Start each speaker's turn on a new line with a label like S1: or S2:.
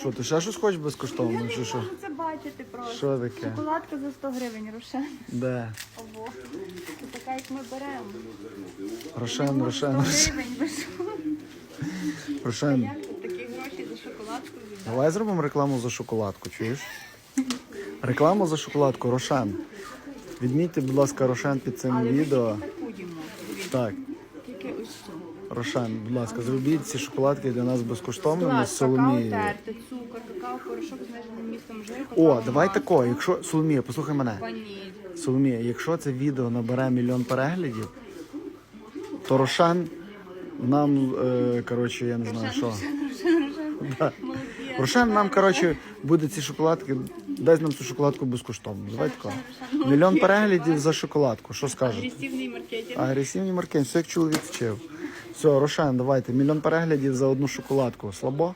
S1: Що, ти ще щось хочеш безкоштовно, чи що?
S2: Можу це бачити просто.
S1: Що таке?
S2: Шоколадка за 100 гривень, Рошен.
S1: Де?
S2: Ого. Це така, як ми беремо.
S1: Рошен, Рошен,
S2: 100
S1: Рошен.
S2: гривень, ви що?
S1: Рошен.
S2: Як тут такі гроші за шоколадку віддати?
S1: Давай зробимо рекламу за шоколадку, чуєш? Рекламу за шоколадку, Рошен. Відмітьте, будь ласка, Рошен під цим
S2: Але ми
S1: відео.
S2: таку їмо.
S1: Так,
S2: Тільки ось цю.
S1: Рошен, будь ласка, зробіть ці шоколадки для нас безкоштовними з
S2: какао
S1: Соломією.
S2: терти, цукор, какао порошок з зниженим містом жиру,
S1: О,
S2: какао
S1: давай
S2: масло,
S1: тако, якщо Соломія, послухай мене.
S2: Ваніль.
S1: Соломія, якщо це відео набере мільйон переглядів, то Рошен нам, е, коротше, я не знаю що. Да. Рошен нам, коротше, буде ці шоколадки, дасть нам цю шоколадку безкоштовно. Давайте так. Мільйон переглядів за шоколадку. Що скажете?
S2: Агресивний маркетинг.
S1: Агресивний маркетинг, все як чоловік вчив. Все, Рошен, давайте. Мільйон переглядів за одну шоколадку. Слабо?